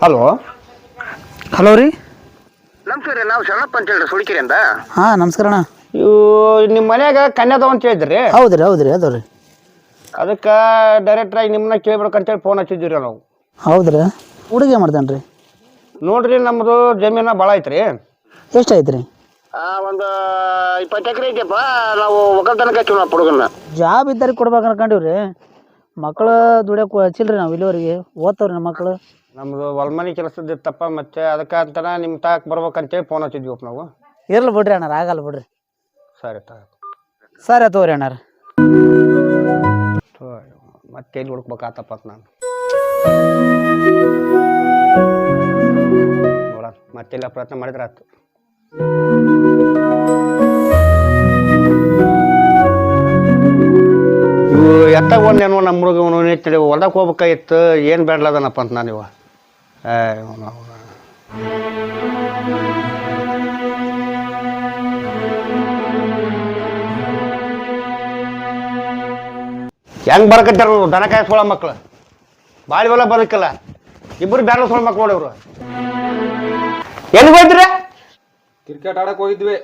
Hello. Hello ರೀ. ನಮಸ್ಕಾರ ನಾವು ಶರಣಪ್ಪ ಅಂತ ಹೇಳ್ರಿ ಸುಡಿಕೆರೆಯಿಂದ ಹಾಂ ನಮಸ್ಕಾರ ಅಣ್ಣ. ಇವು ನಿಮ್ಮ ಮನ್ಯಾಗ ಕನ್ಯಾದ ಅಂತ ಹೇಳಿದ್ರಿ? ಹೌದು ರೀ ಹೌದು ರೀ ಅದಕ್ಕೆ ಡೈರೆಕ್ಟ್ರಾಗಿ ನಿಮ್ಮನ್ನ ಕೇಳ್ಬೇಕಂತೇಳಿ ಫೋನ್ ಹಚ್ಚಿದ್ದೀವಿ ರೀ ನಾವು. ಹೌದ್ರಿ. ಹುಡುಗಿ ಮಾಡ್ತಾನೆ ರೀ ನೋಡ್ರಿ ನಮ್ಮದು ಜಮೀನ ಭಾಳ ಐತ್ರಿ. ಎಷ್ಟು ಐತ್ರಿ? ಒಂದು ಇಪ್ಪತ್ತು ಎಕರೆ ಐತೆಪ್ಪ ನಾವು ಒಕ್ಕಲ್ತನಕ ಹಚ್ಚಿವಿ ನಾವು ಹುಡುಗನ್ನ ಜಾಬ್ ಇದ್ದಾರೆ ಕೊಡ್ಬೇಕು ಅನ್ಕೊಂಡಿವ್ರಿ ಮಕ್ಕಳು ದುಡಿಯೋಕೆ ಹಚ್ಚಿಲ್ರಿ ನಾವು ಇಲ್ಲಿವರೆಗೆ? ಓದ್ತಾವ್ರಿ ನಮ್ಮ ಮಕ್ಕಳು ನಮ್ದು ಹೊಲ್ಮನಿ ಕೆಲಸದ ಇತ್ತಪ್ಪ ಮತ್ತೆ ಅದಕ್ಕೆ ಅಂತಾನ ನಿಮ್ಮ ತಾಕ್ ಬರ್ಬೇಕಂತೇಳಿ ಫೋನ್ ಹಚ್ಚಿದ್ವಿ ನಾವು. ಇರ್ಲಿ ಬಿಡ್ರಿ ಅಣ್ಣ ಆಗಲ್ಲ ಬಿಡ್ರಿ. ಸರಿ ತಾ ಸರಿ ತಗೋರಿ ಅಣ್ಣಾರ. ಮತ್ತೆ ಎಲ್ಲಿ ಹುಡುಕ್ಬೇಕಾತಪ್ಪ ಅಂತ ನಾನು. ನೋಡೋಣ ಮತ್ತೆಲ್ಲ ಪ್ರಯತ್ನ ಮಾಡಿದ್ರೆ ಆಯ್ತು. ಇವು ಒಂದು ಏನೋ ನಮ್ಮ ಹುಡುಗವನು ಇತ್ತು ಹೊಲ್ದಾಗ ಹೋಗ್ಬೇಕಾಗಿತ್ತು. ಏನು ಬೇಡಲದನಪ್ಪ ಅಂತ ನಾನು ಇವ ಅವ್ನು- ಅವ್ನು. ಹೆಂಗ್ ಬರಕತ್ತಾರ ಇವ್ರು ದನ ಕಾಯಿಸ್ಕೊಳ್ಳೋ ಮಕ್ಳು. ಬಾಳಿ ಹೊಲ ಬದುಕಲ್ಲ ಇಬ್ಬರು ಬ್ಯಾರ ಸೊಳ ಮಕ್ಳು ನೋಡಿವ್ರು ಎಲ್ಲಿ ಹೋಯ್ತ್ರಿ? ಕ್ರಿಕೆಟ್ ಆಡಕ್ ಹೋಗಿದ್ವಿ.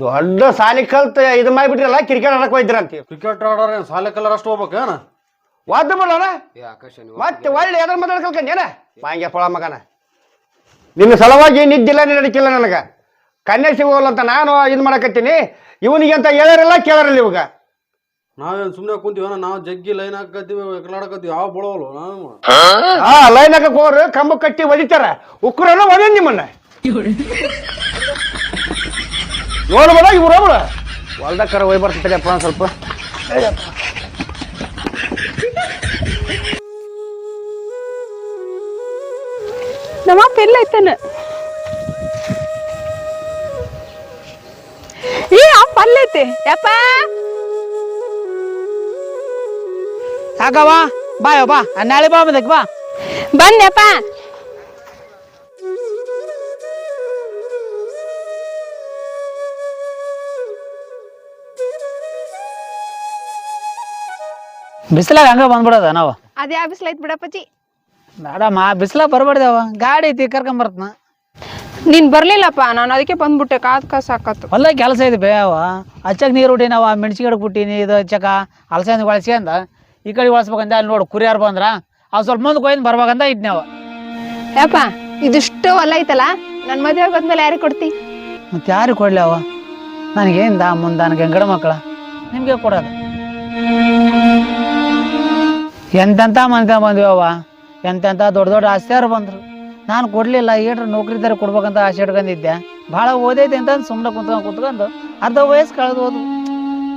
ದೊಡ್ಡ ಸಾಲಿ ಕಲ್ತ ಇದು ಮಾಡಿಬಿಟ್ರಲ್ಲ ಕ್ರಿಕೆಟ್ ಆಡಕ್ ಹೋಯ್ತಿರಂತ ಅಂತೀವಿ ಕ್ರಿಕೆಟ್ ಆಡೋರ ಸಾಲೆ ಕಲರ್ ಅಷ್ಟು ಹೋಗ್ಬೇಕೇನ ವಾದ ಬಿಡೋಣ ಮತ್ತೆ ಒಳ್ಳೆ ಎದ್ರ ಮಾತಾಡ್ ಕಲ್ಕಂಡೇನ ಬಾಂಗ್ಯ ಪೊಳ ಮಗನ. ನಿನ್ನ ಸಲುವಾಗಿ ನಿದ್ದಿಲ್ಲ ನಡಕಿಲ್ಲ ನನಗೆ. ಕನ್ಯಾ ಸಿಗೋಲ್ಲ ಅಂತ ನಾನು ಇದು ಮಾಡಕತ್ತೀನಿ. ಇವನಿಗೆ ಅಂತ ಹೇಳಾರಿಲ್ಲ ಕೇಳಾರಿಲ್ಲ ಇವಾಗ. ನಾವೇನ್ ಸುಮ್ಮನೆ ಕುಂತೀವನ ನಾವು ಜಗ್ಗಿ ಲೈನ್ ಹಾಕತ್ತೀವಿ ಎಕಲಾಡಕತ್ತೀವಿ ಯಾವ ಬಳವಲ್ಲ ನಾನು ಆ? ಲೈನ್ ಹಾಕಕ್ ಹೋಗ್ರು ಕಂಬ ಕಟ್ಟಿ ಒಡಿತಾರ. ಉಕ್ರನ ಹೊಡೆಯ ನಿಮ್ಮನ್ನ. ನೋಡ್ಬೋದ ಇವ್ರು ಹೋಗ್ಬಿಡ ಹೊಲ್ದಾಗ ಕರ ಹೋಗಿ ಬರ್ತೈತಪ್ಪ ಒಂದ್ ಸ್ವಲ್ಪ. ನಮ್ಮ ಅಪ್ಪ ಎಲ್ಲ ಐತನ ಏ ಅಪ್ಪ ಅಲ್ಲೈತೆ ಯಪ್ಪ. ಯಾಕವ್ವ ಬಾ ಬಾ ನಾಳೆ ಬಾ ಬಂದಕ್ಕೆ ಬಾ. ಬನ್ನಪ್ಪ ಬಿಸಿಲಾಗ ಹಂಗ ಬಂದ್ಬಿಡೋದ ನಾವು? ಅದೇ ಯಾವ ಬಿಸ್ಲೈತ್ ಬಿಡಪ್ಪಚ್ಚಿ ಮೇಡಮ್ ಆ ಬಿಸಿಲಾಗ ಬರ್ಬಾರ್ದವ ಗಾಡಿ ಐತಿ ಕರ್ಕೊಂಬರ್ತನ ನೀನ್ ಬರ್ಲಿಲ್ಲಪ್ಪ ನಾನು ಅದಕ್ಕೆ ಬಂದ್ಬಿಟ್ಟೆ ಕಾದ್ ಕಾಸ್ ಹಾಕತ್ತು. ಹೊಲ ಕೆಲಸ ಐತಿ ಬೇವ ಹಚ್ಚಕ್ ನೀರು ಹುಟ್ಟಿನವ ಮೆಣಸಿ ಗಿಡಕ್ಕೆ ಬಿಟ್ಟಿನಿ ಇದು ಹಚ್ಚಕ ಅಲಸಂದಿ ಒಳಸ್ಕೊಂಡ ಈ ಕಡೆ ಒಳಸ್ಬೇಕಂದ ಅಲ್ಲಿ ನೋಡು ಕುರಿಯಾರು ಬಂದ್ರ. ಅವ್ ಸ್ವಲ್ಪ ಮುಂದೆ ಕೊಯ್ದು ಬರ್ಬೇಕಂತ ಇದ್ನೇವ ಯಪ್ಪ ಇದಿಷ್ಟು ಹೊಲ ಐತಲ್ಲ ನನ್ ಮದ್ವೆ ಆಗೋದ್ಮೇಲೆ ಯಾರಿಗೆ ಕೊಡ್ತಿ? ಮತ್ತೆ ಯಾರಿಗೆ ಕೊಡ್ಲಿ ಅವ? ನನಗೇಂದ ಮುಂದ ನನಗೆ ಗಂಗಡ ಮಕ್ಕಳ ನಿಮ್ಗೆ ಕೊಡೋದು? ಎಂತೆಂಥ ಮಂದಿ ಬಂದ್ವಿ ಎಂತೆಂಥ ದೊಡ್ಡ ದೊಡ್ಡ ಆಸ್ತಿಯಾರು ಬಂದರು? ನಾನು ಕೊಡಲಿಲ್ಲ ಏಟ್ರ ನೌಕರಿದಾರ ಕೊಡ್ಬೇಕಂತ ಆಸೆ ಇಟ್ಕೊಂಡಿದ್ದೆ. ಭಾಳ ಓದೈತೆ ಅಂತ ಸುಮ್ಮನೆ ಕುಂತ್ಕೊಂಡು ಕುತ್ಕೊಂಡು ಅರ್ಧ ವಯಸ್ಸು ಕಳೆದು ಹೋದ್ವು.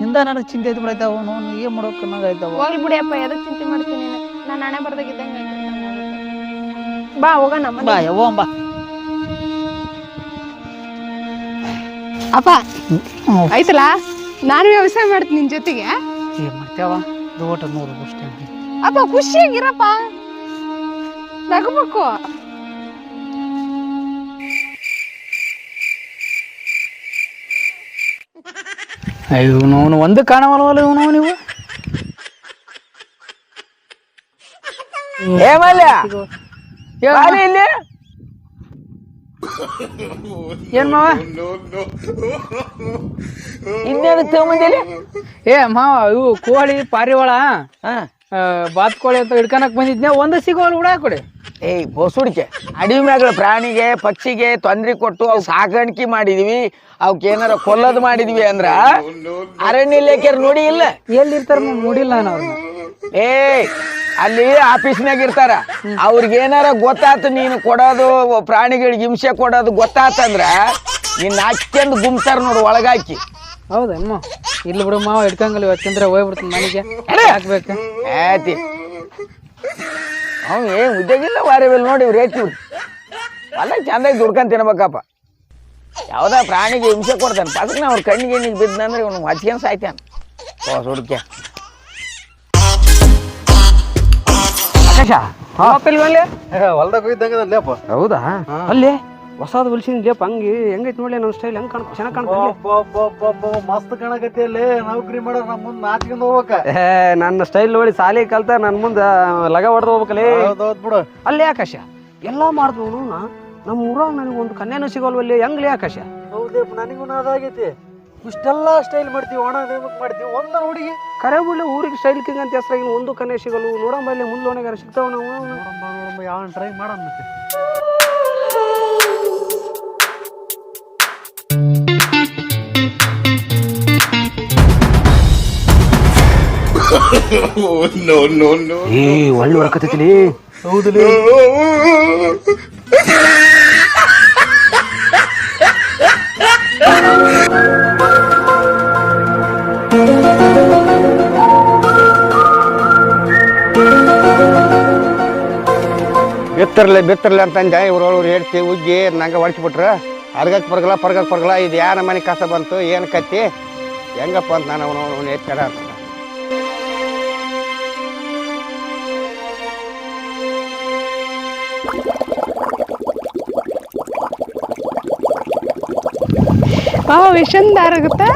ಇಂದ ನನಗೆ ಚಿಂತೆ ಐತೆ ಬಿಡೈತಾವ ನೋನು ಏನು ಮಾಡೋಕೆ ನಂಗಾಯ್ತವ ಹೋಗ್ಲಿ ಬಿಡಿಯಪ್ಪ ಎದಕ್ ಚಿಂತೆ ಮಾಡ್ತೀನಿ ನೀನು. ಹಣೆ ಬರ್ದಾಗಿದ್ದಂಗೆ ಬಾ ಹೋಗೋಣ. ಬಾ ಯವ್ವ ಬಾ. ಅಪ್ಪ ಆಯ್ತಲ್ಲ? ನಾನು ವ್ಯವಸಾಯ ಮಾಡ್ತೀನಿ ನಿನ್ನ ಜೊತೆಗೆ ಏನು ಮಾಡ್ತೇವ ದೋಟ ನೂರು ಅಷ್ಟೇ. ಅಪ್ಪ ಖುಷಿಯಾಗಿರಪ್ಪ ನಗಬೇಕು ಇವನು ಒಂದು ಕಾಣವಲ್ವಲ್ಲ ಇವನು ನೀವು ಏ ಮಲ್ಯ ಬಾರಿ ಇಲ್ಲಿ ಏನ್ ಮಾವ ಇನ್ನೇನು ತಗೊಂಬಂದಿಲ್ಲ ಏ ಮಾವ ಇವು ಕೋಳಿ ಪಾರಿವಾಳ ಆ, ಬಾತ್ ಕೋಳಿ ಅಂತ ಹಿಡ್ಕನಕ್ ಬಂದಿದ್ನೆ ಒಂದು ಸಿಗೋಲ್ ಉಡಾ ಕೊಡಿ. ಏಯ್ ಬಸುಡಿಕೆ. ಅಡವಿ ಮ್ಯಾಗಳ ಪ್ರಾಣಿಗೆ ಪಕ್ಷಿಗೆ ತೊಂದ್ರೆ ಕೊಟ್ಟು ಅವು ಸಾಕಾಣಿಕೆ ಮಾಡಿದೀವಿ. ಅವಕ್ಕೆ ಏನಾರ ಕೊಲ್ಲದ್ ಮಾಡಿದ್ವಿ ಅಂದ್ರ ಅರಣ್ಯ ಇಲಾಖೆಯವ್ರು ನೋಡಿ ಇಲ್ಲ. ಎಲ್ಲಿ ಇರ್ತಾರ ನೋಡಿಲ್ಲ ನಾನು ಅವ್ರನ್ನ ಏ ಅಲ್ಲಿ ಆಫೀಸ್ನಾಗ ಇರ್ತಾರ. ಅವ್ರಿಗೆ ಏನಾರ ಗೊತ್ತಾತು ನೀನು ಕೊಡೋದು ಪ್ರಾಣಿಗಳಿಗೆ ಹಿಂಸೆ ಕೊಡೋದು ಗೊತ್ತಾತಂದ್ರ ನಿನ್ನ ಹಾಕ್ಯಂದು ಗುಮ್ತಾರ ನೋಡು ಒಳಗಾಕಿ. ಹೌದಾ ಇಲ್ಲ ಬಿಡು ಮಾವ ಹಿಡ್ಕಂಗಲ್ಲ ಇವತ್ತಂದ್ರೆ ಹೋಗ್ಬಿಡ್ತೀನಿ ಮನೆಗೆ. ಹಾಕ್ಬೇಕು ಆಯ್ತಿ. ಅವ್ನು ಏನು ಉದ್ಯೋಗಿಲ್ಲ ವಾರವೆಲ್ಲ ನೋಡಿ ರೇಟ್ ಅಲ್ಲ ಚಂದಾಗಿ ದುಡ್ಕೊಂಡು ತಿನ್ಬೇಕಪ್ಪ. ಯಾವುದೋ ಪ್ರಾಣಿಗೆ ಹಿಂಸೆ ಕೊಡ್ತಾನೆ. ಅದಕ್ಕೆ ಅವ್ರ ಕಣ್ಣಿಗೆ ನಿಂಗೆ ಬಿದ್ದನಂದ್ರೆ ಇವ್ನು ಸಾಯ್ತಾನೆ ಸಾಯ್ತಾನ. ಓ ಆಕಾಶ ಹೊಲ್ದಾಗ ಹೋಗಿದ್ದಂಗೆ ಲೇಪ ಹೌದಾ? ಅಲ್ಲಿ? ಹೊಸದು ಜೇಪ್ ಹಂಗೆ ಹೆಂಗೈತ್ ನೋಡಿ ನಮ್ಮ ಸ್ಟೈಲ್ ಹೆಂಗ್ ಕಾಣ ಚೆನ್ನಾಗಿ ಕಾಣ್ತದೆ ಮಸ್ತ್ ಕಾಣಕತ್ತಿಯಲ್ಲಿ ನೌಕರಿ ಮಾಡೋರ್ ನಮ್ಮ ಮುಂದೆ ನಾಚ್ಕೊಂಡ್ ಹೋಗ್ಬೇಕ. ಏ ನನ್ನ ಸ್ಟೈಲ್ ನೋಡಿ ಸಾಲಿ ಕಲ್ತ ನನ್ನ ಮುಂದೆ ಲಗ ಹೊಡೆದು ಹೋಗ್ಬೇಕಲ್ಲಿ ಹೌದೌದ್ ಬಿಡು. ಅಲ್ಲೇ ಆಕಾಶ. ಎಲ್ಲ ಮಾಡ್ದವನು ನಮ್ಮ ಊರಾಗ ನನಗೆ ಒಂದು ಕನ್ಯಾನು ಸಿಗೋಲ್ವಲ್ಲಿ ಹೆಂಗ್ಲೇ ಆಕಾಶ? ಹೌದೇಪ್ಪ ನನಗೂ ಅದಾಗೈತಿ ಇಷ್ಟೆಲ್ಲ ಸ್ಟೈಲ್ ಮಾಡ್ತೀವಿ ಒಣ ನೇಮಕ್ ಮಾಡ್ತೀವಿ ಒಂದ ಹುಡುಗಿ. ಕರೆ ಬಿಡ್ಲಿ ಊರಿಗೆ ಸ್ಟೈಲ್ ಕಿಂಗ್ ಅಂತ ಹೆಸರಾಗಿ ಒಂದು ಕನ್ಯಾ ಸಿಗಲ್ವು. ನೋಡಂಬಲ್ಲಿ ಮುಂದೋಣಗಾರ ಸಿಗ್ತಾವ ನಾವು. ಯಾವ ಟ್ರೈ ಮಾಡೋಣ ಮತ್ತೆ. ಏ ಒಳ್ಳೆ ಹೊರಕತ್ತೈತಿಲಿ ಬಿತ್ತರ್ಲೆ ಅಂತ ಅಂತಂದೆ. ಇವ್ರವ್ರು ಹೇಳ್ತಿ ಉಗ್ಗಿ ನಂಗೆ ಹೊಡ್ಸ್ಬಿಟ್ರ ಅರ್ಗಕ್ಕೆ ಬರಗಲ್ಲ ಪರ್ಗಕ್ಕೆ ಪರ್ಗಲ ಇದು ಯಾರ ಮನೆ ಕಸ ಬಂತು ಏನು ಕತ್ತಿ? ಹೆಂಗಪ್ಪ ಅಂತ ನಾನು ಅವನು ಅವನು ಬಾವ ವಿಷನ್ ಆಗುತ್ತಾ.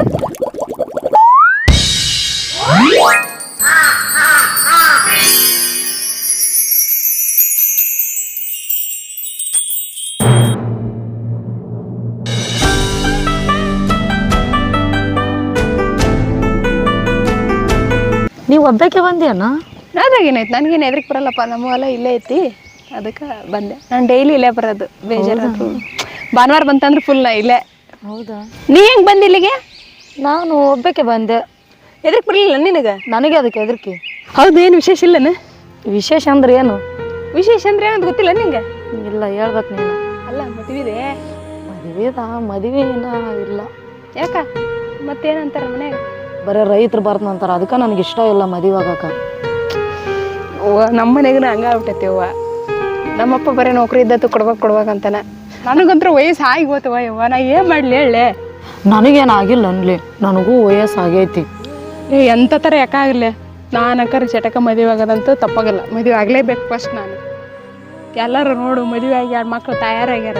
ನೀವು ಒಬ್ಬಕ್ಕೆ ಬಂದ್ಯಾನ ನಾನಾಗೇನಾಯ್ತು ನನಗೇನು ಎದ್ರಿಗೆ ಬರಲ್ಲಪ್ಪ ನಮ್ಮ ಹೊಲ ಇಲ್ಲೇ ಐತಿ. ಅದಕ್ಕೆ ಬಂದೆ. ನಾನು ಡೈಲಿ ಇಲ್ಲೇ ಬರೋದು ಬೇಜಾರು ಭಾನುವಾರ ಬಂತಂದ್ರೆ ಫುಲ್ ಇಲ್ಲೇ. ಹೌದಾ? ನೀ ಹೆಂಗ್ ಬಂದ ಇಲ್ಲಿಗೆ? ನಾನು ಒಬ್ಬಕ್ಕೆ ಬಂದೆ. ಎದಕ್ಕೆ ಬರಲಿಲ್ಲ ನಿನಗೆ? ನನಗೆ ಅದಕ್ಕೆ ಹೆದರ್ಕಿ ಹೌದು ಏನು ವಿಶೇಷ ಇಲ್ಲನ? ವಿಶೇಷ ಅಂದ್ರೆ ಏನು? ವಿಶೇಷ ಅಂದ್ರೆ ಏನಂತ ಗೊತ್ತಿಲ್ಲ ನಿಂಗೆ? ಇಲ್ಲ ಹೇಳ್ಬೇಕು ನೀನು. ಅಲ್ಲ ಮದುವೆ ಮದುವೆದ ಮದುವೆ ಏನ ಇಲ್ಲ ಯಾಕ? ಮತ್ತೇನಂತಾರ ಮನ್ಯಾಗ? ಬರೀ ರೈತರು ಬರ್ತಂತಾರ ಅದಕ್ಕೆ ನನಗೆ ಇಷ್ಟ ಇಲ್ಲ ಮದುವೆ ಆಗಾಕ ನಮ್ಮ ಮನೆಗೂ ಹಂಗಾಗ್ಬಿಟ್ಟೈತಿ ಅವ್ವ. ನಮ್ಮಪ್ಪ ಬರೀ ನೌಕರಿ ಇದ್ದತ್ತು ಕೊಡ್ಬೇಕು ಕೊಡ್ಬೇಕಂತಾನ ನನಗಂತ್ರ ವಯಸ್ಸು ಆಗಿ ಹೋತವ ಯವ್ವ ನಾ ಏನು ಮಾಡ್ಲಿ ಹೇಳೆ ನನಗೇನು ಆಗಿಲ್ಲ ಅನ್ಲಿ ನನಗೂ ವಯಸ್ಸು ಆಗೈತಿ. ಏ ಎಂಥ ಥರ ಯಾಕಾಗಲಿ ನಾನು ಅಕ್ಕರ ಚಟಕ ಮದುವೆ ಆಗೋದಂತೂ ತಪ್ಪಾಗಲ್ಲ. ಮದುವೆ ಆಗಲೇಬೇಕು ಫಸ್ಟ್ ನಾನು. ಎಲ್ಲರೂ ನೋಡು ಮದುವೆ ಆಗಿ ಎರಡು ಮಕ್ಳು ತಯಾರಾಗ್ಯಾರ.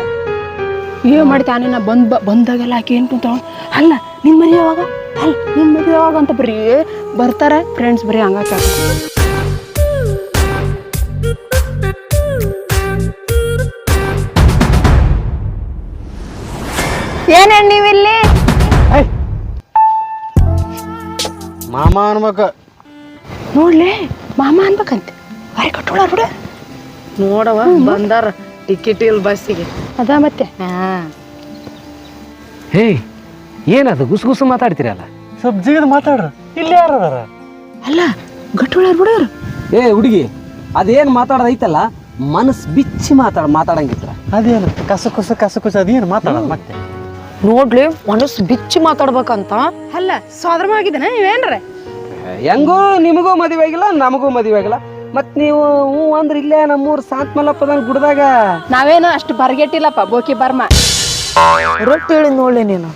ಏನು ಮಾಡ್ತಾನೆ ನಾ ಬಂದ್ ಬಂದಾಗೆಲ್ಲ ಆಕೆ ಏನು ಕುಂತ ಅಲ್ಲ ನಿಮ್ಮ ಮದುವೆ ಯಾವಾಗ? ಅಲ್ಲ ನಿಮ್ಮ ಮದುವೆ ಯಾವಾಗ ಅಂತ ಬರೀ ಬರ್ತಾರೆ ಫ್ರೆಂಡ್ಸ್ ಬರೀ ಹಂಗಾಕ. ಏನೇ ನೀವಿಲ್ಲಿ? ಮಾಮ ಅನ್ಬೇಕ. ನೋಡ್ಲೆ ಮಾಮ ಅನ್ಬೇಕಂತೆ. ಬಾರಿ ಕಟ್ಟೋಳ ಬಿಡ ನೋಡವ ಬಂದಾರ. ಟಿಕೆಟ್ ಇಲ್ಲ ಬಸ್ಸಿಗೆ. ಅದ ಮತ್ತೆ. ಹೇ. ಏನದು ಗುಸು ಗುಸು ಮಾತಾಡ್ತೀರಲ್ಲ ಸ್ವಲ್ಪ ಜಿಗದ್ ಮಾತಾಡ್ರ. ಇಲ್ಲ ಯಾರು ಅಲ್ಲ ಗಟ್ಟೋಳ ಬಿಡೋರು ಏ ಹುಡುಗಿ ಅದೇನು ಮಾತಾಡೋದು ಐತಲ್ಲ ಮನಸ್ ಬಿಚ್ಚಿ ಮಾತಾಡ ಮಾತಾಡಂಗಿದ್ರ. ಅದೇನು ಕಸ ಕುಸ ಕಸ ಕುಸ ಅದೇನು ಮಾತಾಡೋದು ಮತ್ತೆ? ನೋಡ್ಲಿ ಮನಸ್ಸು ಬಿಚ್ಚಿ ಮಾತಾಡ್ಬೇಕಂತ ಅಲ್ಲ ಸೋದರವಾಗಿದ್ದಾನೆ ನೀವೇನ್ರ ಹೆಂಗೂ ನಿಮಗೂ ಮದುವೆ ಆಗಿಲ್ಲ ನಮಗೂ ಮದುವೆ ಆಗಿಲ್ಲ ಮತ್ ನೀವು ಹ್ಞೂ ಅಂದ್ರೆ ಇಲ್ಲೇ ನಮ್ಮೂರ್ ಸಾತ್ ಗುಡ್ದಾಗ ನಾವೇನು ಅಷ್ಟು ಬರ್ಗೆಟ್ಟಿಲ್ಲಪ್ಪ ಬೋಕಿ ಬರ್ಮ ರೊಟ್ಟಿ ಹೇಳಿ ನೋಡ್ಲಿ ನೀನು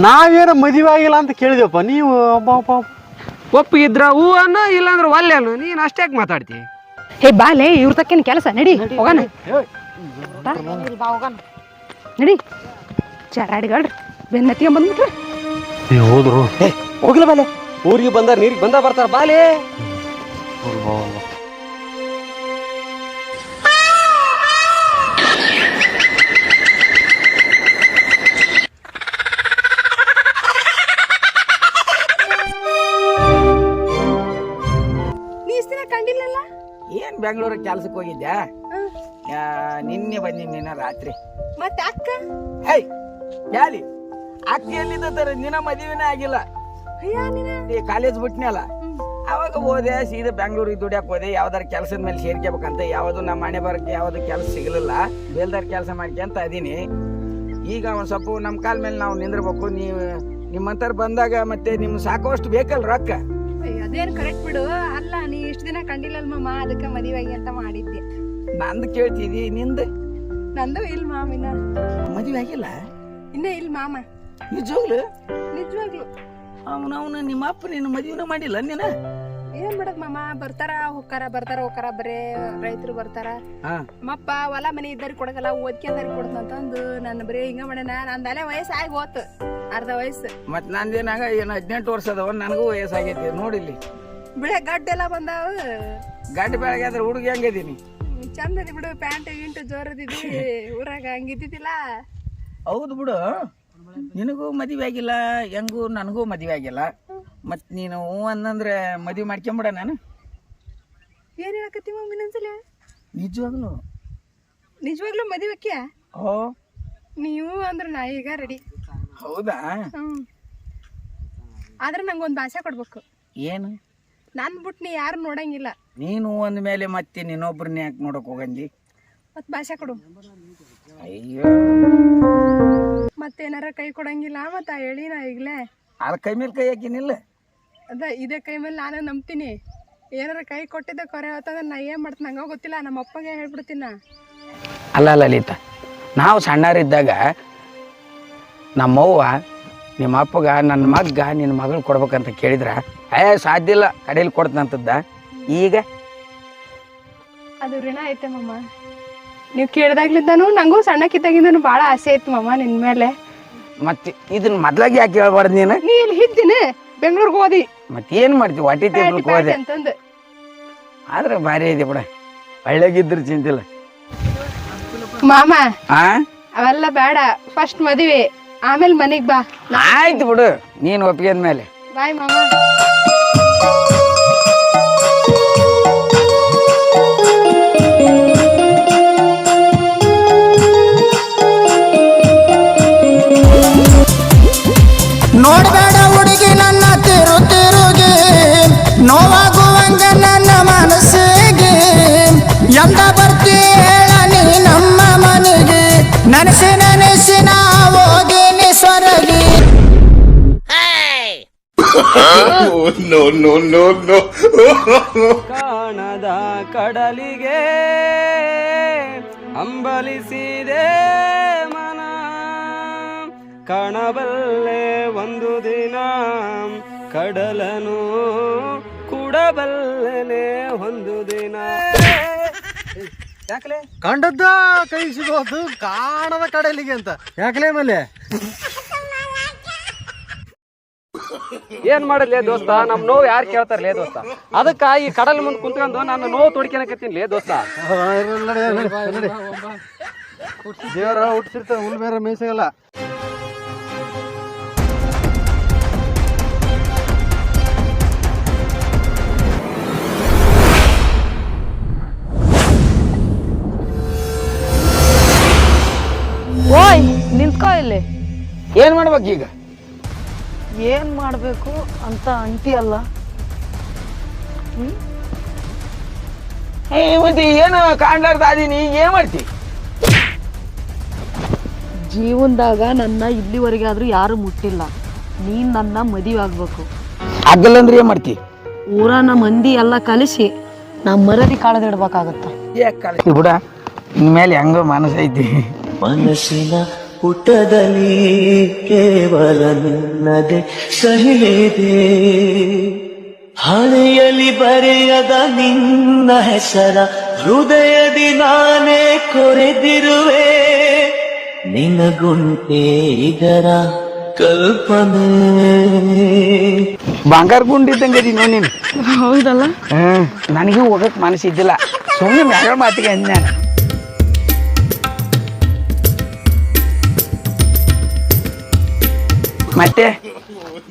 ನಾವೇನು ಮದುವೆ ಆಗಿಲ್ಲ ಅಂತ ಕೇಳಿದೆವಪ್ಪ ನೀವು ಒಪ್ಪಿಗಿದ್ರ ಹೂ ಅನ್ನ ಇಲ್ಲಾಂದ್ರೆ ಒಲ್ಲೆನು ನೀನು ಅಷ್ಟೇ ಮಾತಾಡ್ತಿ ಹೇ ಬಾಲೆ ಇವ್ರ ತಕ್ಕೇನು ಕೆಲಸ ನಡಿ ಹೋಗೋಣ ನಡಿ ಚರಾಡಿಗಳ್ರಿ. ಬೆನ್ನತ್ತಿಗೆ ಬಂದ್ಬಿಟ್ರಿ. ಹೋದ್ರು. ಹೋಗ್ಲ ಬಾಲೆ. ಊರಿಗೆ ಬಂದಾರ ನೀರಿಗೆ ಬಂದ ಬರ್ತಾರ ಬಾಲೆ. ನೀ ಇಷ್ಟ್ ದಿನ ಕಂಡಿಲ್ಲಲ್ಲ? ಏನ್ ಬೆಂಗಳೂರಿಗೆ ಕೆಲ್ಸಕ್ಕೆ ಹೋಗಿದ್ದೆ ಯಾ, ನಿನ್ನೆ ಬಂದಿನ ನಿನ್ನ ರಾತ್ರಿ. ಮತ್ತೆ ಅಕ್ಕ? ಹೇ ಯಾಲಿ ಅಕ್ಕಿ ಎಲ್ಲಿದ್ದ ನಿನ್ನ ಮದುವೆನೇ ಆಗಿಲ್ಲ. ಈ ಕಾಲೇಜ್ ಬಿಟ್ನಲ್ಲ? ಅವಾಗ ಹೋದೆ ಸೀದಾ ಬೆಂಗಳೂರಿಗೆ ದುಡಿಯಕ್ಕೆ ಹೋದೆ ಯಾವ್ದಾರ ಕೆಲಸದ ಮೇಲೆ ಸೇರ್ಕೋಬೇಕಂತ ಯಾವುದು ನಮ್ಮ ಮನೆ ಬರಕ್ಕೆ ಯಾವುದು ಕೆಲಸ ಸಿಗಲಿಲ್ಲ. ಬೇಲ್ದಾರ ಕೆಲಸ ಮಾಡ್ಕೊಂತ ಅದೀನಿ. ಈಗ ಒಂದು ಸ್ವಲ್ಪ ನಮ್ಮ ಕಾಲ ಮೇಲೆ ನಾವು ನಿಂದಿರ್ಬೇಕು. ನೀವು ನಿಮ್ಮಂತರ ಬಂದಾಗ ಮತ್ತೆ ನಿಮ್ ಸಾಕುವಷ್ಟು ಬೇಕಲ್ಲ ರೊಕ್ಕ? ಅದೇನು ಕರೆಕ್ಟ್ ಬಿಡು. ಅಲ್ಲ ನೀ ಇಷ್ಟು ದಿನ ಕಂಡಿಲ್ಲಲ್ ಮಾಮ ಅದಕ್ಕೆ ಮದುವೆಗೆ ಅಂತ ಮಾಡಿದ್ದೆ. ನಂದು ಕೇಳ್ತಿದಿ ನಿಂದ? ನಂದು ಇಲ್ಲ ಮಾಮಿನ. ಮದುವೆ ಆಗಿಲ್ಲ? ಇನ್ನೇ ಇಲ್ಲಿ ಮಾಮ. ನಿಜವಾಗ್ಲು? ನಿಜವಾಗ್ಲು. ಅವನವನು ನಿಮ್ಮ ಅಪ್ಪ ನಿನ್ನ ಮದುವೆನ ಮಾಡಿಲ್ಲ ನೀನ ಏನ್ ಮಾಡಕ್ ಮಾಮ? ಬರ್ತಾರ ಹೋಗ್ತಾರ ಬರ್ತಾರ ಹೋಗ್ತಾರ ಬರೇ ರೈತರು ಬರ್ತಾರ. ಮಪ್ಪ ಹೊಲ ಮನೆ ಇದ್ದರಿ ಕೊಡಕಲ್ಲ ಓದ್ಕೊಂಡವ್ರಿಗೆ ಕೊಡ್ತಂತಂದು ನನ್ನ ಬರೀ ಹಿಂಗ ಮಾಡ್ಯಾನ? ನಂದು ಅಲೆ ವಯಸ್ಸು ಆಗಿ ಹೋತು ಅರ್ಧ ವಯಸ್ಸು. ಮತ್ ನಂದೇನಾಗ ಏನು ಹದಿನೆಂಟು ವರ್ಷ ಅದಾವ ನನಗೂ ವಯಸ್ಸಾಗೈತಿ ನೋಡಿಲ್ಲಿ. ಬಿಳೆ ಗಡ್ಡೆಲ್ಲ ಬಂದಾವ. ಗಡ್ಡೆ ಬೆಳಗಾದ್ರೆ ಹುಡುಗಿ ಹೆಂಗದೀನಿ ಚಂದ ಅದಿ ಬಿಡು ಪ್ಯಾಂಟ್ ಗಿಂಟು ಜೋರದಿದಿ ಊರಾಗ ಹಂಗಿದ್ದಿದ್ದಿಲ್ಲ. ಹೌದು ಬಿಡು. ನಿನಗೂ ಮದುವೆ ಆಗಿಲ್ಲ ಹೆಂಗೂ ನನಗೂ ಮದುವೆ ಆಗಿಲ್ಲ. ಮತ್ತು ನೀನು ಹ್ಞೂ ಅನ್ನಂದ್ರೆ ಮದುವೆ ಮಾಡ್ಕೊಂಬಿಡ ನಾನು. ಏನು ಹೇಳಕತ್ತಿ ಮಮ್ಮಿ ಇನ್ನೊಂದ್ಸಲ? ನಿಜವಾಗ್ಲು. ನಿಜವಾಗ್ಲೂ ಮದುವೆಕ್ಕಿಯ ಓ ನೀವು ಅಂದ್ರೆ ನಾ ಈಗ ರೆಡಿ ಹೌದಾ? ಆದ್ರೆ ನಂಗೊಂದು ಭಾಷೆ ಕೊಡ್ಬೇಕು. ಏನು? ನಾನು ಬಿಟ್ಟು ನೀ ಯಾರು ನೋಡಂಗಿಲ್ಲ. ನೀನು ಅಂದ ಮೇಲೆ ಮತ್ತೆ ನಿನ್ನೊಬ್ರನ್ನ ಯಾಕೆ ನೋಡಕ್ ಹೋಗಂದಿ? ಮತ್ತೆ ಭಾಷೆ ಕೊಡು. ಅಯ್ಯೋ. ಮತ್ತೇನಾರ ಕೈ ಕೊಡಂಗಿಲ್ಲ ಮತ್ತೆ ಹೇಳಿ ನಾ ಈಗಲೇ. ಅದ ಕೈ ಮೇಲೆ ಕೈ ಹಾಕಿನಿಲ್ಲ ಅದ ಇದೇ ಕೈ ಮೇಲೆ ನಾನು ನಂಬ್ತೀನಿ. ಏನಾರ ಕೈ ಕೊಟ್ಟಿದ್ದ ಕೊರೆ ಹೋಗ್ತದ ನಾ ಏನು ಮಾಡ್ತೀನಿ ನಂಗೆ ಗೊತ್ತಿಲ್ಲ ನಮ್ಮ ಅಪ್ಪಗೆ ಹೇಳ್ಬಿಡ್ತೀನಿ ನಾ. ಅಲ್ಲ ಲಲಿತ ನಾವು ಸಣ್ಣರಿದ್ದಾಗ ನಮ್ಮವ್ವ ನಿಮ್ಮ ಅಪ್ಪಗ ನನ್ನ ಮಗ್ಗ ನಿನ್ನ ಮಗಳು ಕೊಡ್ಬೇಕಂತ ಕೇಳಿದ್ರ ಏ ಸಾಧ್ಯ ಇಲ್ಲ ಕಡೆಯಲ್ಲಿ ಕೊಡ್ತಂತದ್ದ ಈಗ? ಅದು ಋಣ ಐತೆ ಮಮ್ಮ ನೀವು ಕೇಳ್ದಾಗ್ಲಿದ್ದಾನು ನಂಗೂ ಸಣ್ಣಕ್ಕಿದ್ದಾಗಿಂದನು ಭಾಳ ಆಸೆ ಇತ್ತು ಮಮ್ಮ ನಿನ್ ಮೇಲೆ. ಮತ್ತೆ ಇದನ್ನ ಮೊದ್ಲಾಗಿ ಯಾಕೆ ಹೇಳ್ಬಾರ್ದು ನೀನು? ನೀ ಇಲ್ಲಿ ಹಿದ್ದೀನಿ ಬೆಂಗ್ಳೂರ್ಗೆ ಹೋದಿ. ಮತ್ತೆ ಏನ್ ಮಾಡ್ತಿ? ಹೊಟ್ಟಿ ಟೇಬಲ್ ಹೋದೆ. ಅಂತಂದು. ಆದ್ರೆ ಭಾರಿ ಇದೆ ಬಿಡ. ಒಳ್ಳೆಗಿದ್ರು ಚಿಂತಿಲ್ಲ. ಮಾಮ ಆ? ಅವೆಲ್ಲ ಬೇಡ. ಫಸ್ಟ್ ಮದುವೆ. ಆಮೇಲೆ ಮನೆಗ್ ಬಾ. ಆಯ್ತು ಬಿಡು. ನೀನು ಒಪ್ಪಿಗೆ ಮೇಲೆ. ಬಾಯ್ ಮಾಮ. ನೋಡಬೇಡ ಹುಡುಗಿ ನನ್ನ ತಿರು ತಿರುಗಿ. ನೋವಾಗುವಂಗ ನನ್ನ ಮನಸ್ಸಿಗೆ. ಎಂದ ಬರ್ತಿ ಹೇಳ ನೀ ನಮ್ಮ ಮನೆಗೆ. ನನಸಿ ನೋ ನೋ ನೋ ಸೊರಗಿ ಕಾಣದ ಕಡಲಿಗೆ ಅಂಬಲಿಸಿದೆ ಕಾಣಬಲ್ಲೆ ಒಂದು ದಿನ. ಕಡಲನು ಕೂಡಬಲ್ಲೆನೆ ಒಂದು ದಿನ. ಯಾಕಲೆ? ಕಂಡದ್ದ ಕೈ ಸಿಗೋದು ಕಾಣದ ಕಡಲಿಗೆ ಅಂತ. ಯಾಕಲೇ ಮೇಲೆ ಏನ್ ಮಾಡಲ್ಲೇ ದೋಸ್ತ? ನಮ್ ನೋವು ಯಾರು ಕೇಳ್ತಾರಲೇ ದೋಸ್ತ? ಅದಕ್ಕ ಈ ಕಡಲ್ ಮುಂದೆ ಕುಂತ್ಕೊಂಡು ನಾನು ನೋವು ತೋಡ್ಕೊಳಕತ್ತೀನಿ ದೋಸ್ತ. ದೇವರ ಹುಟ್ಟಿಸಿರ್ತಾರೆ ಹುಲ್ ಬೇರೆ ಮೇಯ್ಸಗಲ್ಲ. ಇಲ್ಲಿ? ಏನ್ ಮಾಡ್ಬೇಕು ಈಗ? ಏನ್ ಮಾಡ್ಬೇಕು ಅಂತ ಅಂಟಿ ಅಲ್ಲ. ಏ ಮತ್ತೆ ಏನು ಕಾಣ್ಲಾರ್ದ ಏನ್ ಮಾಡ್ತಿ? ಜೀವನದಾಗ ನನ್ನ ಇಲ್ಲಿವರೆಗೆ ಆದ್ರೂ ಯಾರು ಮುಟ್ಟಿಲ್ಲ. ನೀನ್ ನನ್ನ ಮದುವೆ ಆಗ್ಬೇಕು. ಆಗಲ್ಲ ಅಂದ್ರೆ ಏನ್ ಮಾಡ್ತಿ? ಊರನ ಮಂದಿ ಎಲ್ಲ ಕಲಿಸಿ ನಾ ಮರದಿ ಕಾಳದಿಡ್ಬೇಕಾಗತ್ತ ಬಿಡ. ಇನ್ಮೇಲೆ ಹೆಂಗೋ ಮನಸ್ಸು ಐತಿ. ಮನಸ್ಸಿನ ಪುಟದಲ್ಲಿ ಕೇವಲ ನಿನ್ನದೆ ಸಹಿದೆ ಹಳೆಯಲಿ ಬರೆಯದ ನಿನ್ನ ಹೆಸರ ಹೃದಯದಿ ನಾನೇ ಕೊರೆದಿರುವೆ. ನಿನಗುಂಟೆ ಇದರ ಕಲ್ಪನೆ. ಬಂಗಾರ ಗುಂಡಿದ್ದಂಗೆ ಅದಿ ನೋಡಿ ನೀನು. ಹೌದಲ್ಲ? ಹ್ಮ್ ನನಗೆ ಹೋಗಕ್ ಮನಸ್ಸಿದ್ದಿಲ್ಲ. ಸುಮ್ಮನೆ ಮ್ಯಾಗಳ ಮಾತಿಗೆ ಅಂದ ಮತ್ತೆ?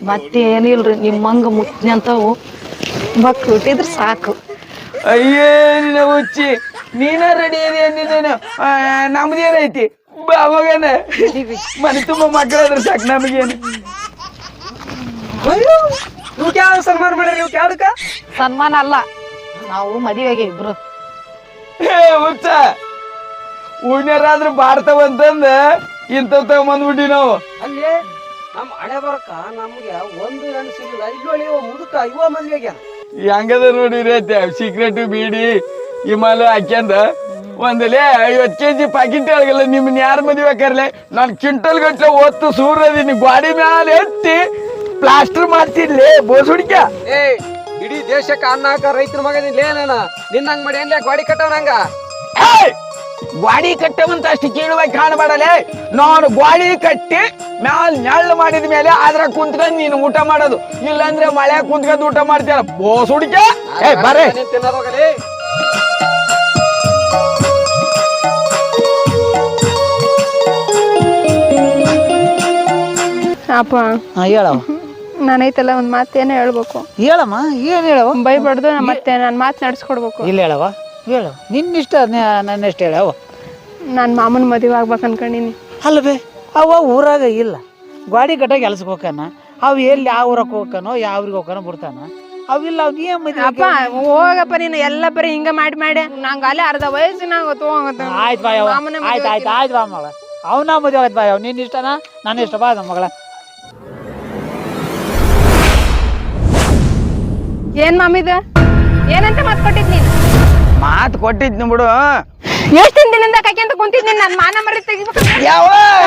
ಮತ್ತೆ ಏನಿಲ್ರಿ ನಿಮ್ಮಂಗ ಮುತ್ತಿ ಅಂತವು. ಮಕ್ಳು ಹುಟ್ಟಿದ್ರೆ ಸಾಕು. ಅಯ್ಯೇ ನಿನ್ನ ಹುಚ್ಚಿ. ನೀನ ರೆಡಿ ಇದೆ ಅಂದಿದ್ದೇನು? ನಮ್ದೇನೈತಿ ಅವಾಗನ ಮನೆ ತುಂಬ ಮಕ್ಕಳಾದ್ರೆ ಸಾಕು ನಮಗೇನು ನೀವು ಯಾವ ಸನ್ಮಾನ ಮಾಡ್ರಿ? ನೀವು ಯಾವ್ದಕ್ಕ? ಸನ್ಮಾನ ಅಲ್ಲ ನಾವು ಮದುವೆಗೆ ಇಬ್ರು. ಹುಚ್ಚ. ಉಣ್ಯರಾದ್ರೆ ಬಾಡ್ತಾವಂತಂದ ಇಂಥವ್ ತಗೊಂಬಂದ್ಬಿಟ್ಟಿ ನಾವು. ಅಲ್ಲಿ? ನಮ್ಮ ಹಣೆ ಬರಕ ನಮ್ಗೆ ಒಂದು ಹೆಣ್ಣು ಸಿಗಲಿಲ್ಲ ಇಲ್ಲಿ ಇವ ಮುದುಕ ಇವ ಮದ್ವೆಗೆ ಹೆಂಗದ ನೋಡಿರಿ ಸೀಕ್ರೆಟ್ ಬೀಡಿ ಹಿಮಾಲ ಹಾಕ್ಯಂದ ಒಂದಲೇ ಐವತ್ತು ಕೆ ಜಿ ಪಾಕಿಟ್ ಒಳಗಲ್ಲ ನಿಮ್ಮನ್ನ ಯಾರು ಮದುವೆ ಕರ್ಲೆ ನಾನು ಕ್ವಿಂಟಲ್ ಗಟ್ಲೆ ಒತ್ತು ಸೂರದೀನಿ ಗಾಡಿ ಮ್ಯಾಲೆ ಎತ್ತಿ ಪ್ಲಾಸ್ಟರ್ ಮಾಡ್ತಿರ್ಲಿ ಬೋಸ್ ಹುಡ್ಕ ಏ ಇಡೀ ದೇಶಕ್ಕೆ ಅನ್ನ ಹಾಕ ರೈತರ ಮಗ ನಿನ್ನ ನಿನ್ನಂಗ್ ಮಾಡಿ ಏನ್ಲೇ ಗಾಡಿ ಕಟ್ಟವನಂಗ? ಏಯ್! ಗ್ವಾಡಿ ಕಟ್ಟವಂತ ಅಷ್ಟು ಕೀಳುವಾಗಿ ಕಾಣಬಾಡಲೆ ನಾನು ಗ್ವಾಡಿ ಕಟ್ಟಿ ಮ್ಯಾಲ್ ನೆಳ್ ಮಾಡಿದ ಮೇಲೆ ಅದ್ರ ಕುಂತ್ಕೊಂಡ್ ನೀನು ಊಟ ಮಾಡೋದು. ಇಲ್ಲಾಂದ್ರೆ ಮಳೆ ಕುಂತ್ಕೊಂಡು ಊಟ ಮಾಡ್ತೀರ ಬೋಸ್ ಹುಡುಕೆ ಏ ಬರ್ರಿ. ಅಪ್ಪ. ಹೇಳವ ನಾನೈತಲ್ಲ ಒಂದ್ ಮಾತೇನ ಹೇಳ್ಬೇಕು. ಹೇಳಮ್ಮ ಏನ್ ಹೇಳವ ಬೈಬಾರ್ದು ಮತ್ತೆ ನನ್ ಮಾತ್ ನಡ್ಸ್ಕೊಡ್ಬೇಕು. ಇಲ್ಲ ಹೇಳವ ಹೇಳು. ನಿನ್ನ ಇಷ್ಟ ನನ್ನ ಇಷ್ಟ ಹೇಳವ ನನ್ನ ಮಾಮನ ಮದುವೆ ಆಗ್ಬೇಕು ಅನ್ಕೊಂಡಿನಿ. ಅಲ್ವೇ ಅವ ಊರಾಗ ಇಲ್ಲ. ಗಾಡಿ ಕಟ್ಟಾಗ ಕೆಲ್ಸಕ್ಕೆ ಹೋಗಾನ ಅವು ಎಲ್ಲಿ ಯಾವ ಊರಕ್ಕೆ ಹೋಗ್ಕನೋ ಯಾವ ಊರಿಗೆ ಹೋಗ್ತಾನೋ ಬಿಡ್ತಾನ ಅವಿಲ್ಲ ಅವ್ ಏನ್ ಮದ್ವೆ ಅಪ್ಪ ಹೋಗಪ್ಪ ನೀನು ಎಲ್ಲ ಬರೀ ಹಿಂಗ ಮಾಡಿ ಮಾಡಿ. ನಂಗೆ ಅಲ್ಲೇ ಅರ್ಧ ವಯಸ್ಸಿನಾಗ ತಗೊಂಡ ಆಯ್ತು ಬಾಯ್ ಆಯ್ತು ಆಯ್ತು ಆಯ್ತು ಬಾ ಮಗಳ. ಅವನ ಮದುವೆ ಆಗತ್ತೆ ಬಾಯ್ ನಿನ್ನ ಇಷ್ಟನಾ? ನನ್ನ ಇಷ್ಟ ಬಾ ನಮ್ಮ ಮಗಳ. ಏನ್ ಮಾಮಿದ ಏನಂತ ಮಾತು ಕೊಟ್ಟಿದ್ ನೀನು? ಮಾತು ಕೊಟ್ಟಿದ್ನು ಬಿಡು. ಎಷ್ಟು ದಿನದಿಂದ ಕೈಕೆ ಅಂತ ಕುಂತಿದ್ ನೀನ್ ನನ್ನ ಮಾನ ಮರಿ ತೆಗಿಬೇಕು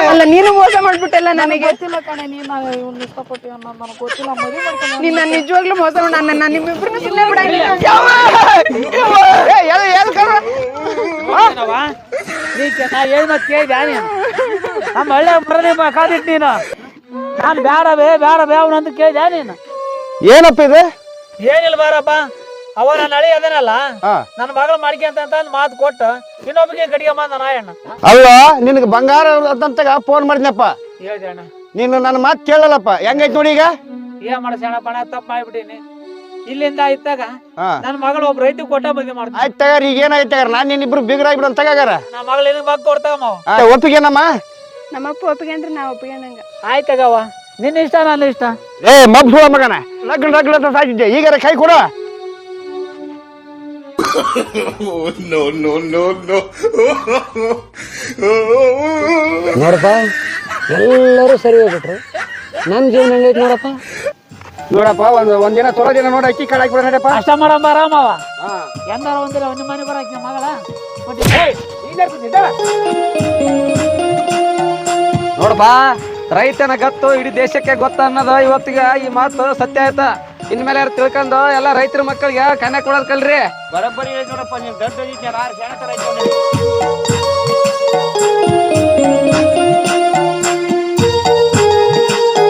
ಅಲ್ಲ ನೀನು ಮೋಸ ಮಾಡ್ಬಿಟ್ಟಲ್ಲ ನನಗೆ ಗೊತ್ತಿಲ್ಲ ಕಣೆ ನೀನು ಇವ್ನ ಇಷ್ಟಪಟ್ಟು ನನಗೆ ಗೊತ್ತಿಲ್ಲ ಮದುವೆ ಮಾಡ್ಕೊಂಡು ನೀನ್ ನನ್ನ ನಿಜವಾಗ್ಲೂ ಮೋಸ ಮಾಡ ನನ್ನ ನಾನು ನಿಮ್ಮಿಬ್ರನ್ನ ಸುಮ್ಮನೆ ಬಿಡಂಗಿಲ್ಲ ಏ, ಎಲ್- ಎಲ್ ಕರ್ರ? ನಾ ಹೇಳಿ ಮತ್ತೆ ಕೇಳಿದ್ಯಾ ನೀನು? ನಮ್ಮ ಹಳ್ಳಿ ಬರನೇ ಕಾದಿಟ್ಟು ನೀನು. ನಾನು ಬೇಡ ಬೇ ಬೇಡ ಬೇ ಅಂತ ಕೇಳಿದ್ಯಾ ನೀನು? ಏನಪ್ಪ ಇದು? ಏನಿಲ್ಲ ಬಾರಪ್ಪ. ಅವ ನನ್ನ ಹಳಿ ಅದನಲ್ಲ? ಹಾ. ನನ್ನ ಮಗಳ ಮಾಡಿಕೆ ಅಂತ ಅಂದ್ ಮಾತು ಕೊಟ್ಟು ಇನ್ನೊಬ್ಬಗೆ ಗಡಿಯಮ್ಮ ಬಂದ ನಾಯಣ್ಣ. ಅಲ್ಲ ನಿನಗೆ ಬಂಗಾರ ಅಂತಂತಾಗ ಫೋನ್ ಮಾಡಿದ್ನಪ್ಪ. ಹೇಳ್ದೆ ಅಣ್ಣ. ನೀನು ನನ್ನ ಮಾತು ಕೇಳಲ್ಲಪ್ಪ. ಹೆಂಗೈತ್ ನೋಡಿ ಈಗ? ಏನ್ ಮಾಡ ಸಣ್ಣ ಪಣ ತಪ್ಪು ಮಾಡ್ಬಿಟ್ಟೀನಿ ಇಲ್ಲಿಂದ ಹಾ. ನನ್ನ ಮಗಳು ಒಬ್ಬ ರೈತ ಕೊಟ್ಟ ಮದುವೆ ಮಾಡ್ತೀನಿ. ಆಯ್ತು ತಗಾರ ಈಗ ಏನಾಯ್ತು ತಗಾರ ನಾನು ನಿನ್ನಿಬ್ರು ಬಿಗ್ರಾಗ್ಬಿಡು ಅಂತ ತಗಾರ ನನ್ನ ಮಗಳು ನಿನಗೆ ಮಗ ಕೊಡ್ತಾವ ಒಪ್ಪಿಗೆನಮ್ಮ ನಮ್ಮಪ್ಪ ಒಪ್ಪಿಗೆ ಅಂದ್ರೆ ನಾ ಒಪ್ಪಿಗೆ ನಂಗ ಆಯ್ತಗವ ನಿನ್ನ ಇಷ್ಟ ನನ್ನ ಇಷ್ಟ? ಏ ಮಬ್ಬು ಮಗನ. ಲಗ್ನ ಲಗ್ನ ಅಂತ ಸಾಕಿದ್ದೆ ಈಗಾರ ಕೈ ಕೊಡ. ನೋಡಪ್ಪ ಎಲ್ಲರೂ ಸರಿ ಹೋಗ್ಬಿಟ್ರು. ನನ್ನ ಜೀವನ ಹೆಂಗೈತೆ ನೋಡಪ್ಪ? ನೋಡಪ್ಪ ಒಂದ್ ಒಂದಿನ ತೊಳ ದಿನ ನೋಡಿ ಅಕ್ಕಿ ಕಾಳು ಬಿಡ ನಡಪ್ಪ. ಅಷ್ಟ ಮಾಡಮ್ಮ ಆರಾಮವ? ಎಂದಾರ ಒಂದಿನ ಒಂದು ಮನೆ ಬರಾಕಿ ಮಗಳ? ನೋಡಪ್ಪ ರೈತನ ಗತ್ತು ಇಡೀ ದೇಶಕ್ಕೆ ಗೊತ್ತ ಅನ್ನೋದು ಇವತ್ತಿಗೆ ಈ ಮಾತು ಸತ್ಯ ಆಯ್ತ? ಇನ್ಮೇಲೆ ಯಾರು ತಿಳ್ಕೊಂಡು ಎಲ್ಲ ರೈತರ ಮಕ್ಕಳಿಗೆ ಕನ್ಯಾ ಕೊಡೋದ್ ಕಲ್ರಿ ಬರೋಬ್ಬರಿ ನೋಡಪ್ಪ ನೀವು ದೊಡ್ಡ